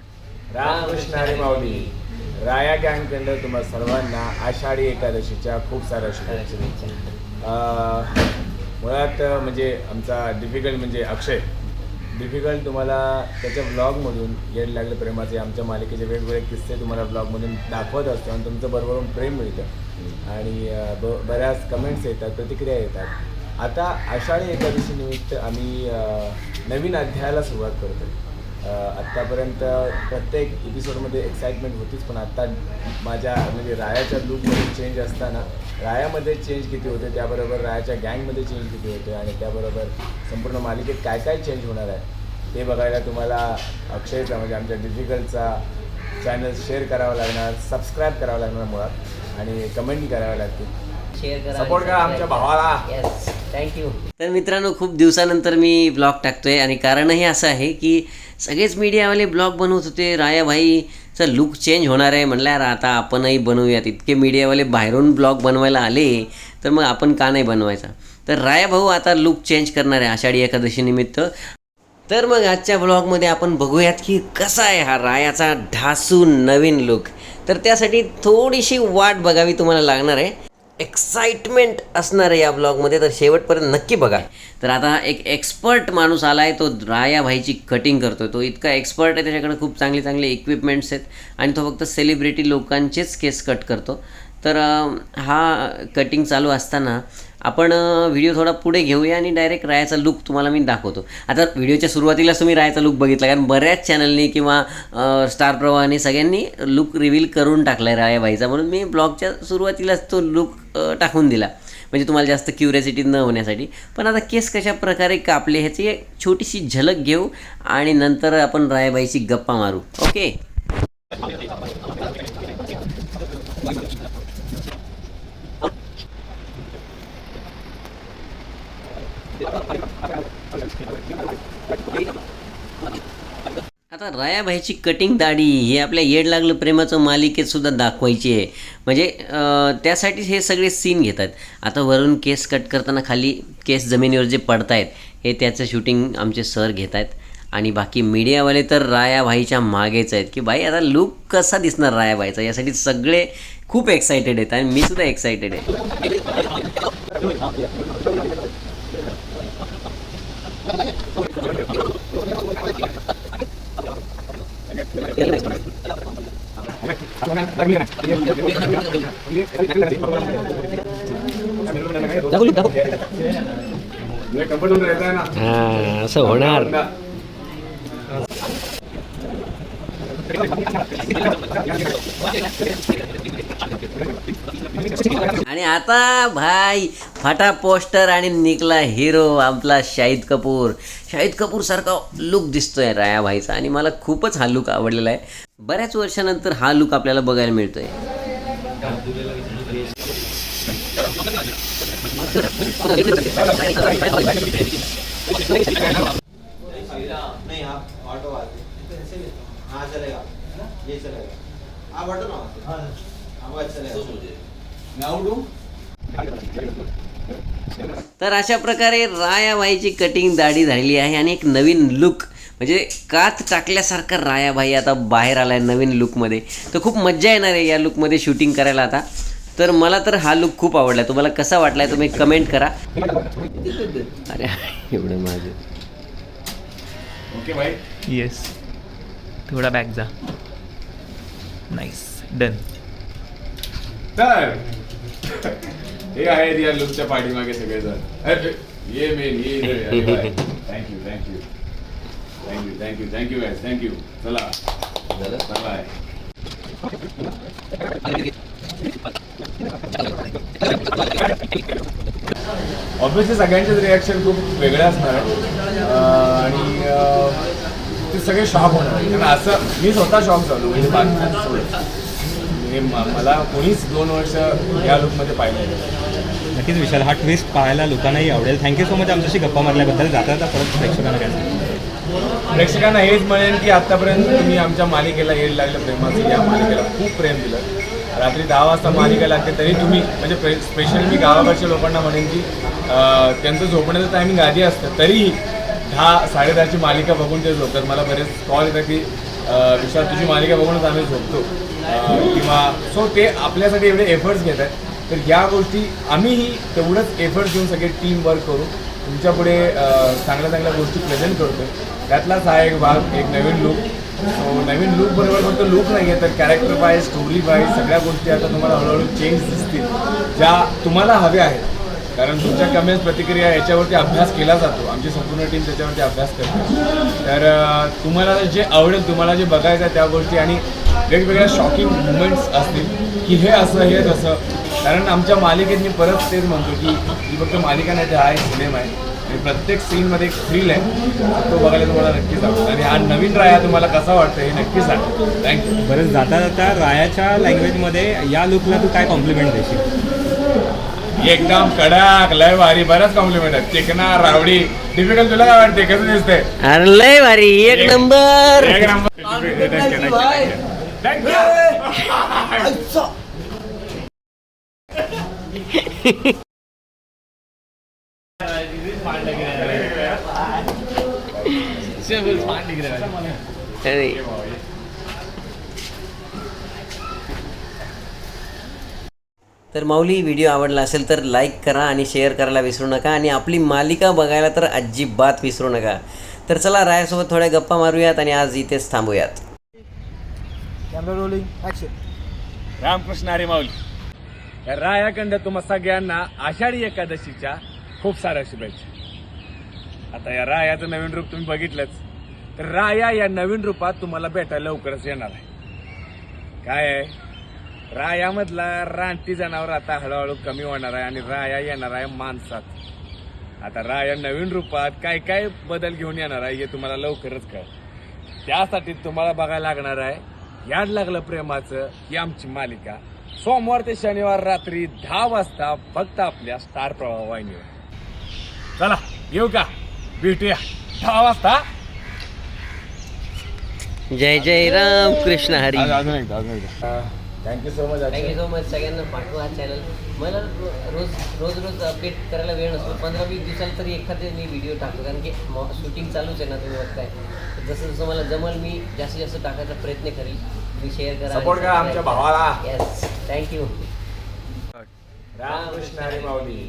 Start Ramkrishna Hari Mauli. Raya गँगकडं तुम्हा सर्वांना आषाढी एकादशीच्या खूप साऱ्या शुभेच्छा. मुळात म्हणजे आमचा डिफिकल्ट म्हणजे अक्षय. डिफिकल्ट तुम्हाला त्याच्या ब्लॉगमधून यायला लागले प्रेमाचे. आमच्या मालिकेचे वेगवेगळे किस्से तुम्हाला ब्लॉगमधून दाखवत असतो आणि तुमचं बरोबरून प्रेम मिळतं. आणि ब बऱ्याच कमेंट्स येतात प्रतिक्रिया येतात. आता आषाढी एकादशी निमित्त आम्ही नवीन अध्यायाला सुरुवात करतो आत्तापर्यंत प्रत्येक एपिसोडमध्ये एक्साइटमेंट होतीच पण आत्ता माझ्या म्हणजे रायाच्या लूकमध्ये चेंज असताना रायामध्ये चेंज किती होते त्याबरोबर रायाच्या गँगमध्ये चेंज किती होते आणि त्याबरोबर संपूर्ण मालिकेत काय काय चेंज होणार आहे ते बघायला तुम्हाला अक्षयचा म्हणजे आमच्या डिफिकल्टचा चॅनल शेअर करावा लागणार सबस्क्राईब करावं लागणार मुळात आणि कमेंट कराव्या लागतील. शेअर करा सपोर्ट करा आमच्या भावाला. थँक्यू तर मित्रांनो खूप दिवसानंतर मी ब्लॉग टाकतोय आणि कारणही असं आहे की सगळेच मीडियावाले ब्लॉग बनवत होते. रायाभाईचा लुक चेंज होणार आहे. म्हणलं यार आता आपणही बनवूयात. इतके मीडियावाले बाहेरून ब्लॉग बनवायला आले तर मग आपण का नाही बनवायचा? तर राया भाऊ आता लुक चेंज करणार आहे आषाढी एकादशीनिमित्त तर मग आजच्या ब्लॉगमध्ये आपण बघूयात की कसा आहे हा रायाचा ढासू नवीन लुक. तर त्यासाठी थोडीशी वाट बघावी तुम्हाला लागणार आहे. एक्साइटमेंट असणार आहे या ब्लॉगमध्ये तर शेवटपर्यंत नक्की बघा. तर आता एक एक्सपर्ट माणूस आला आहे तो राया भाईची कटिंग करतो तो इतका एक्सपर्ट आहे त्याच्याकडे खूप चांगले चांगले इक्विपमेंट्स आहेत. आणि तो फक्त सेलिब्रिटी लोकांचेच केस कट करतो. तर हा कटिंग चालू असताना आपण व्हिडिओ थोडा पुढे घेऊया आणि डायरेक्ट रायाचा लुक तुम्हाला मी दाखवतो. आता व्हिडिओच्या सुरुवातीलाच तुम्ही रायाचा लुक बघितला कारण बऱ्याच चॅनलनी किंवा स्टार प्रवाहाने सगळ्यांनी लुक रिव्हील करून टाकला आहे रायाबाईचा म्हणून मी ब्लॉगच्या सुरुवातीलाच तो लुक टाकून दिला. म्हणजे तुम्हाला जास्त क्युरियासिटी न होण्यासाठी. पण आता केस कशा प्रकारे कापले ह्याची एक छोटीशी झलक घेऊ आणि नंतर आपण रायाबाईची गप्पा मारू. ओके आता रायाभाईची कटिंग दाढी हे आपल्या येड लागलं प्रेमाचं मालिकेत सुद्धा दाखवायची आहे. म्हणजे त्यासाठी त्यासाठीच हे सगळे सीन घेतात. आता वरून केस कट करताना खाली केस जमिनीवर जे पडतायत हे त्याचं शूटिंग आमचे सर घेत आहेत आणि बाकी मीडियावाले तर रायाभाईच्या मागेच आहेत की भाई आता लुक कसा दिसणार रायाभाईचा यासाठी सगळे खूप एक्सायटेड आहेत आणि मी सुद्धा एक्सायटेड आहे. कम्फर्टेबल रहता है ना हां असं होणार आणि आता भाई फाटा पोस्टर आणि निकला हिरो आपला शाहिद कपूर. शाहिद कपूर सारखा लुक दिसतोय राया भाईचा आणि मला खूपच हा लुक आवडलेला आहे. बऱ्याच वर्षानंतर हा लुक आपल्याला बघायला मिळतोय. ऑटो तर अशा प्रकारे रायाबाईची कटिंग दाढी झालेली आहे आणि एक नवीन लुक म्हणजे कात टाकल्यासारखा रायाबाई आता बाहेर आला आहे नवीन लुकमध्ये तर खूप मज्जा येणार आहे या लुकमध्ये शूटिंग करायला आता. तर मला तर हा लुक खूप आवडला तुम्हाला कसा वाटला तुम्ही कमेंट करा. अरे एवढं माझं. ओके भाई येस थोडा बॅक जा. नाईस डन तर. हे आहेत या लुकच्या पाठीमागे सगळेजण. Yay man yay thank you thank you thank you thank you thank you guys thank you चला. बाय ऑब्विसली सगळ्यांचेच रिॲक्शन खूप वेगळे असणार. आणि ते सगळे शॉक होणार. कारण असं मी स्वतः शॉक झालो. म्हणजे म्हणजे मला कोणीच दोन वर्ष या लुकमध्ये पाहिलं. नक्कीच विशाल हा ट्विस्ट पाहायला लोकांनाही आवडेल थँक्यू सो मच आमच्याशी गप्पा मारल्याबद्दल जाता जाता परत प्रेक्षकांना काय? प्रेक्षकांना हेच म्हणेन की आतापर्यंत तुम्ही आमच्या मालिकेला येड लागलं प्रेमाचं या मालिकेला खूप प्रेम दिलं रात्री दहा वाजता मालिका लागते तरी तुम्ही म्हणजे स्पेशली मी गावाकडच्या लोकांना म्हणेन की त्यांचं झोपण्याचं टायमिंग आधी असतं तरीही दहा साडेदहाची मालिका बघून ते झोपतात मला बरेच कॉल येतात की विशाल तुझी मालिका बघूनच आम्ही झोपतो. किंवा सो ते आपल्यासाठी एवढे एफर्ट्स घेत आहेत. तर या गोष्टी आम्हीही तेवढंच एफर्ट्स घेऊन सगळे टीम वर्क करू तुमच्यापुढे चांगल्या चांगल्या गोष्टी प्रेझेंट करतो त्यातलाच हा एक भाग एक नवीन लुक नवीन लुक बरोबर फक्त लुक नाही आहे तर कॅरेक्टर वाईज स्टोरी बाय सगळ्या गोष्टी आता तुम्हाला हळूहळू चेंज दिसतील. ज्या तुम्हाला हव्या आहेत. कारण तुमच्या कमेंट्स प्रतिक्रिया याच्यावरती अभ्यास केला जातो. आमची संपूर्ण टीम त्याच्यावरती अभ्यास करते. तर तुम्हाला जे आवडेल तुम्हाला जे बघायचं आहे त्या गोष्टी आणि वेगवेगळ्या शॉकिंग मुवमेंट्स असतील की हे असं हे तसं. कारण आमच्या मालिकेत मी परत तेच म्हणतो की ही फक्त मालिका नाही तर हा एक सिनेमा आहे. आणि प्रत्येक सीनमध्ये एक थ्रिल आहे. तो बघायला तुम्हाला नक्कीच आवडतो आणि हा नवीन राया तुम्हाला कसा वाटतं हे नक्कीच सांगा थँक्यू बरं जाता जाता रायाच्या लँग्वेजमध्ये या लुकला तू काय कॉम्प्लिमेंट देशील? एकदम कडक लय भारी बरंच कॉम्प्लिमेंट आहे. चिकना रावडी डिफिकल्ट तुला काय वाटते कसं दिसतंय? अरे लय भारी. एक एक- नंबर. एक नंबर. Thank तर माऊली व्हिडिओ आवडला असेल तर लाईक करा आणि शेअर करायला विसरू नका आणि आपली मालिका बघायला तर अजिबात विसरू नका. तर चला रायासोबत थोड्या गप्पा मारूयात आणि आज इथेच थांबूयात. रामकृष्ण हरी माऊली. या रायाखंड तुम्हा सगळ्यांना आषाढी एकादशीच्या खूप साऱ्या शुभेच्छा. आता या रायाचं नवीन रूप तुम्ही बघितलंच. तर राया या नवीन रूपात तुम्हाला भेटायला लवकरच येणार आहे. काय आहे? रायामधला रानटी जनावर आता हळूहळू कमी होणार आहे आणि राया येणार आहे माणसात. आता राया नवीन रूपात काय काय बदल घेऊन येणार आहे हे तुम्हाला लवकरच कळेल. त्यासाठी तुम्हाला बघायला लागणार आहे याड लागलं प्रेमाचं ही आमची मालिका. सोमवार ते शनिवार रात्री दहा वाजता फक्त आपल्या स्टार प्रवाह वाहिनीवर. चला येऊ का? भेटूया. दहा वाजता. जय जय राम कृष्ण हरी. अजून एकदा अजून एकदा thank you so much thank you so much सगळ्यांना पाठवा हा चॅनल मला रोज रोज रोज अपडेट करायला वेळ नसतो. पंधरा वीस दिवसाला तरी एखादे मी व्हिडिओ टाकतो. कारण की शूटिंग चालूच आहे ना तुम्ही बघताय. जसं जसं मला जमल मी जास्तीत जास्त टाकायचा प्रयत्न करेल. तुम्ही शेअर करा. Support करा आमच्या भावाला. Yes thank you Ramkrishna Hari Mauli.